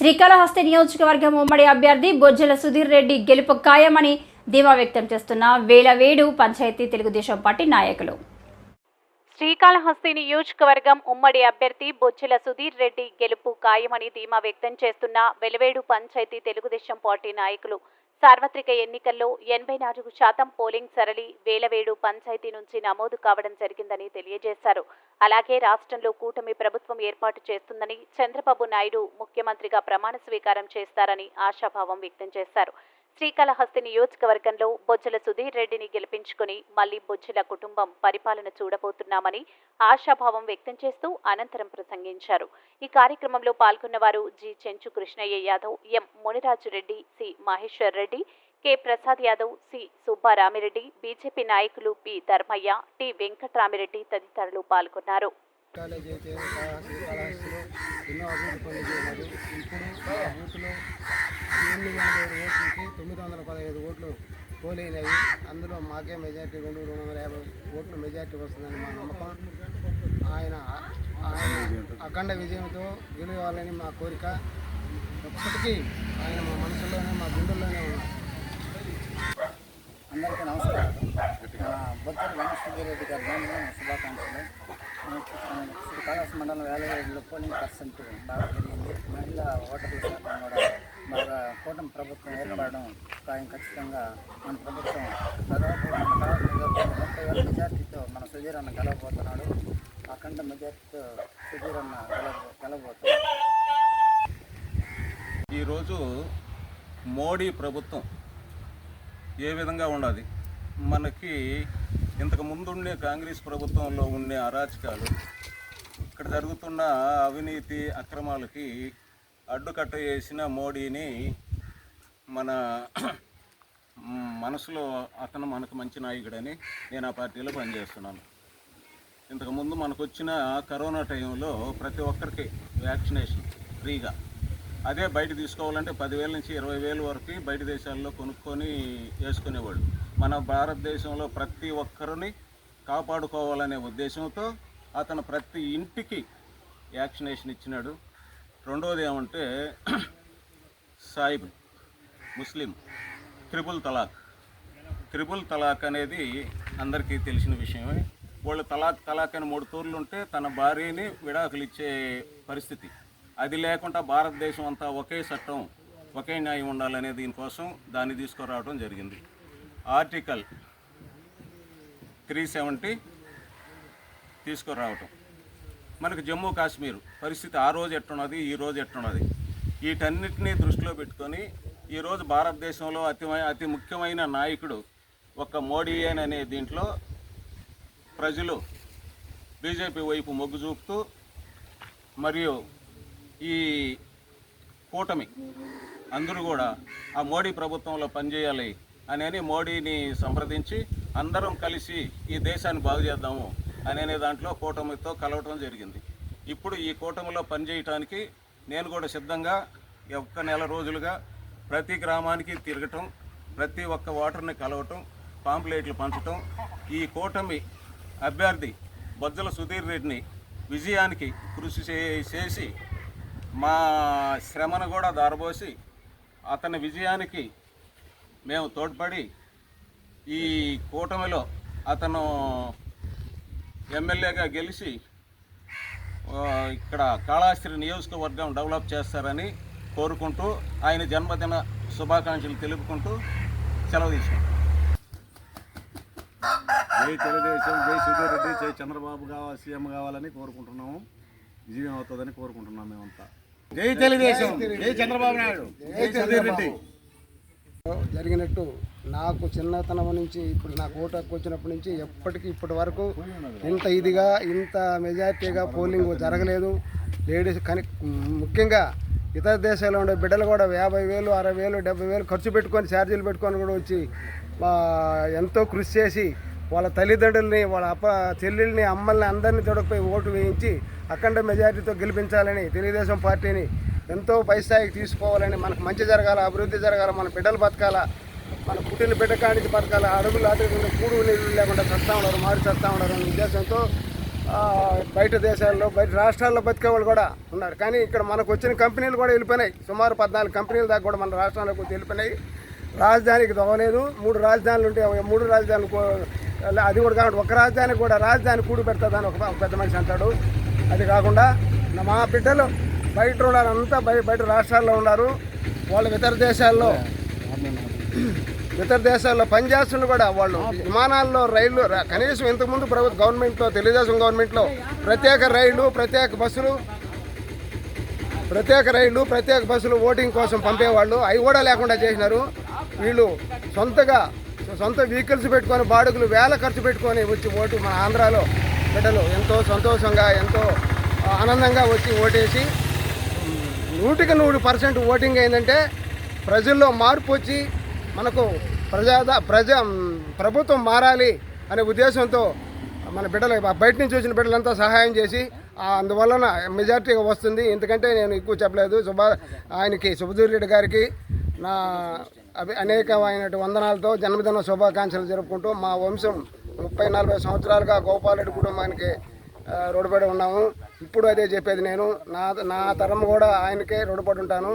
శ్రీకాళహస్తి నియోజకవర్గం ఉమ్మడి అభ్యర్థి బొజ్జల సుధీర్ రెడ్డి గెలుపు ఖాయమని ధీమా వ్యక్తం చేస్తున్న వేలవేడు పంచాయతీ తెలుగుదేశం పార్టీ నాయకులు. శ్రీకాళహస్తి నియోజకవర్గం ఉమ్మడి అభ్యర్థి బొజ్జల సుధీర్ రెడ్డి గెలుపు ఖాయమని ధీమా వ్యక్తం చేస్తున్న వెలవేడు పంచాయతీ తెలుగుదేశం పార్టీ నాయకులు. సార్వత్రిక ఎన్నికల్లో ఎనభై నాలుగు శాతం పోలింగ్ సరళి వేలవేడు పంచాయతీ నుంచి నమోదు కావడం జరిగిందని తెలియజేశారు. అలాగే రాష్ట్రంలో కూటమి ప్రభుత్వం ఏర్పాటు చేస్తుందని చంద్రబాబు నాయుడు ముఖ్యమంత్రిగా ప్రమాణ స్వీకారం చేస్తారని ఆశాభావం వ్యక్తం చేశారు. శ్రీకాళహస్తి నియోజకవర్గంలో బొజ్జల సుధీర్ రెడ్డిని గెలిపించుకుని మళ్ళీ బొజ్జల కుటుంబం పరిపాలన చూడబోతున్నామని ఆశాభావం వ్యక్తం చేస్తూ అనంతరం ప్రసంగించారు. ఈ కార్యక్రమంలో పాల్గొన్న వారు G Chenchu Krishnaiah Yadav M Muniraju Reddy C Maheshwar Reddy K Prasad Yadav C Subbarami Reddy BJP నాయకులు పి ధర్మయ్య టి వెంకట్రామిరెడ్డి తదితరులు పాల్గొన్నారు. కాలేజ్ అయితే శ్రీకాళహస్తిలో ఎన్నో అభివృద్ధి పనులు ఇప్పుడు బూత్లో ఎనిమిది వందల ఓట్లకి వందల పదహైదు ఓట్లు పోలైనవి అందులో మాకే మెజార్టీ రెండు రెండు వందల యాభై ఓట్లు మెజార్టీ వస్తుందని మా నమ్మకం. ఆయన అఖండ విజయంతో గెలవాలని మా కోరిక. ఎప్పటికీ ఆయన మా మనసులోనే మా గుండెల్లోనే ఉన్నారు అందరికీ నమస్కారం. మన బొత్తర వెంకటరెడ్డి గారి జన్మదిన శుభాకాంక్షలు. శ్రీ కాళాస్ మండలం వేలవేడిలో పోలింగ్ పర్సెంట్ బాగా జరిగింది. మహిళా ఓటర్ల శాతం కూడా మన కూటమి ప్రభుత్వం ఏర్పడడం ఖాయం ఖచ్చితంగా మన ప్రభుత్వం దాదాపు మన మెజార్టీతో మన సుధీర్ అన్న గెలవబోతున్నాడు అఖండ మెజార్టీతో సుధీర్ అన్న గెలవ గెలవబోతున్నాడు. ఈరోజు మోడీ ప్రభుత్వం ఏ విధంగా ఉన్నది మనకి ఇంతకు ముందు ఉండే కాంగ్రెస్ ప్రభుత్వంలో ఉండే అరాచకాలు ఇక్కడ జరుగుతున్న అవినీతి అక్రమాలకి అడ్డుకట్ట వేసిన మోడీని మన మనసులో అతను మనకు మంచి నాయకుడని నేను ఆ పార్టీలో పనిచేస్తున్నాను. ఇంతకుముందు మనకు వచ్చిన కరోనా టైంలో ప్రతి ఒక్కరికి వ్యాక్సినేషన్ ఫ్రీగా. అదే బయట తీసుకోవాలంటే పదివేల నుంచి ఇరవై వేల వరకు బయట దేశాల్లో కొనుక్కొని వేసుకునేవాడు మన భారతదేశంలో ప్రతి ఒక్కరిని కాపాడుకోవాలనే ఉద్దేశంతో అతను ప్రతి ఇంటికి వ్యాక్సినేషన్ ఇచ్చినాడు. రెండవది ఏమంటే సాయిబ్ ముస్లిం త్రిపుల్ తలాక్. త్రిపుల్ తలాక్ అనేది అందరికీ తెలిసిన విషయమే. వాళ్ళు తలాక్ తలాక్ అని మూడు తూర్లు ఉంటే తన భార్యని విడాకులు ఇచ్చే పరిస్థితి. అది లేకుండా భారతదేశం అంతా ఒకే చట్టం ఒకే న్యాయం ఉండాలనే దీనికోసం దాన్ని తీసుకురావడం జరిగింది. ఆర్టికల్ త్రీ సెవెంటీ తీసుకురావటం. మనకు జమ్మూ కాశ్మీర్ పరిస్థితి ఆ రోజు ఎట్టున్నది ఈ రోజు ఎట్టున్నది. వీటన్నిటినీ దృష్టిలో పెట్టుకొని ఈరోజు భారతదేశంలో అతి అతి ముఖ్యమైన నాయకుడు ఒక మోడీ అనే దీంట్లో ప్రజలు బీజేపీ వైపు మొగ్గు చూపుతూ మరియు ఈ కూటమి అందరూ కూడా ఆ మోడీ ప్రభుత్వంలో పనిచేయాలి అని మోడీని సంప్రదించి అందరం కలిసి ఈ దేశాన్ని బాగు చేద్దాము అనే దాంట్లో కూటమితో కలవటం జరిగింది. ఇప్పుడు ఈ కూటమిలో పనిచేయటానికి నేను కూడా సిద్ధంగా ఒక్క నెల రోజులుగా ప్రతి గ్రామానికి తిరగటం ప్రతి ఒక్క ఓటర్ని కలవటం పాంప్లెట్లు పంచటం ఈ కూటమి అభ్యర్థి బొజ్జల సుధీర్ రెడ్డిని విజయానికి కృషి చే- చేసి మా శ్రమను కూడా దారబోసి అతని విజయానికి మేము తోడ్పడి ఈ కూటమిలో అతను ఎమ్మెల్యేగా గెలిచి ఆ, ఇక్కడ కాళాస్త్రి నియోజకవర్గం డెవలప్ చేస్తారని కోరుకుంటూ ఆయన జన్మదిన శుభాకాంక్షలు తెలుపుకుంటూ సెలవు తీసుకుంటాం జై తెలుగుదేశం జై సుధీర్ రెడ్డి జై చంద్రబాబు కావాలి సీఎం కావాలని కోరుకుంటున్నాము. విజయం అవుతుందని కోరుకుంటున్నాం మేమంతా. జై తెలుగుదేశం జై చంద్రబాబు నాయుడు. జై సుధీర్ రెడ్డి. జరిగినట్టు నాకు చిన్నతనం నుంచి ఇప్పుడు నాకు ఓటు హక్కు వచ్చినప్పటి నుంచి ఎప్పటికీ ఇప్పటి వరకు ఇంత ఇదిగా ఇంత మెజార్టీగా పోలింగ్ జరగలేదు. లేడీస్ కానీ ముఖ్యంగా ఇతర దేశాల్లో ఉండే బిడ్డలు కూడా యాభై వేలు అరవై వేలు డెబ్బై వేలు ఖర్చు పెట్టుకొని ఛార్జీలు పెట్టుకొని కూడా వచ్చి ఎంతో కృషి చేసి వాళ్ళ తల్లిదండ్రుల్ని వాళ్ళ అప్ప చెల్లెల్ని అమ్మల్ని అందరినీ తొడకపోయి ఓటు వేయించి అఖండ మెజారిటీతో గెలిపించాలని తెలుగుదేశం పార్టీని ఎంతో పై స్థాయికి తీసుకోవాలని మనకు మంచి జరగాల అభివృద్ధి జరగాల మన బిడ్డలు బతకాల మన పుట్టిన బిడ్డ కాడించి బతకాలి. అడవులు అడుగులు కూడు నీళ్ళు లేకుండా చస్తా ఉన్నారు మారి చస్తా ఉన్నారు అనే ఉద్దేశంతో బయట దేశాల్లో బయట రాష్ట్రాల్లో బతికే వాళ్ళు కూడా ఉన్నారు. కానీ ఇక్కడ మనకు వచ్చిన కంపెనీలు కూడా వెళ్ళిపోయినాయి. సుమారు పద్నాలుగు కంపెనీల దాకా కూడా మన రాష్ట్రాలకు వెళ్ళిపోయినాయి. రాజధానికి దొవలేదు. మూడు రాజధానులు ఉంటే మూడు రాజధానులు అది కూడా కాకుండా ఒక రాజధానికి కూడా రాజధాని కూడు పెడతాదని ఒక పెద్ద మనిషి అంటాడు. అది కాకుండా మా బిడ్డలు బయట ఉన్నారు అంతా బయట బయట రాష్ట్రాల్లో ఉన్నారు. వాళ్ళు ఇతర దేశాల్లో ఇతర దేశాల్లో పనిచేస్తున్న కూడా వాళ్ళు విమానాల్లో రైళ్ళు కనీసం ఇంతకుముందు ప్రభుత్వ గవర్నమెంట్లో తెలుగుదేశం గవర్నమెంట్లో ప్రత్యేక రైళ్ళు ప్రత్యేక బస్సులు ప్రత్యేక రైళ్ళు ప్రత్యేక బస్సులు ఓటింగ్ కోసం పంపేవాళ్ళు. అవి కూడా లేకుండా చేసినారు. వీళ్ళు సొంతగా సొంత వెహికల్స్ పెట్టుకొని బాడుగులు వేల ఖర్చు పెట్టుకొని వచ్చి ఓటు మన ఆంధ్రాలో బిడ్డలు ఎంతో సంతోషంగా ఎంతో ఆనందంగా వచ్చి ఓటేసి నూటికి నూరు పర్సెంట్ ఓటింగ్ అయిందంటే ప్రజల్లో మార్పు వచ్చి మనకు ప్రజా ప్రజా ప్రభుత్వం మారాలి అనే ఉద్దేశంతో మన బిడ్డలు బయట నుంచి వచ్చిన బిడ్డలంతా సహాయం చేసి అందువలన మెజార్టీగా వస్తుంది. ఎందుకంటే నేను ఎక్కువ చెప్పలేదు. సుభా ఆయనకి సుభదూర్ రెడ్డి గారికి నా అభి అనేకమైన వందనాలతో జన్మదిన శుభాకాంక్షలు జరుపుకుంటూ మా వంశం ముప్పై నలభై సంవత్సరాలుగా గోపాలరెడ్డి కుటుంబానికి ఆ, రుణపడి ఉన్నాము. ఇప్పుడు అదే చెప్పేది నేను. నా నా తరం కూడా ఆయనకే రుణపడి ఉంటాను.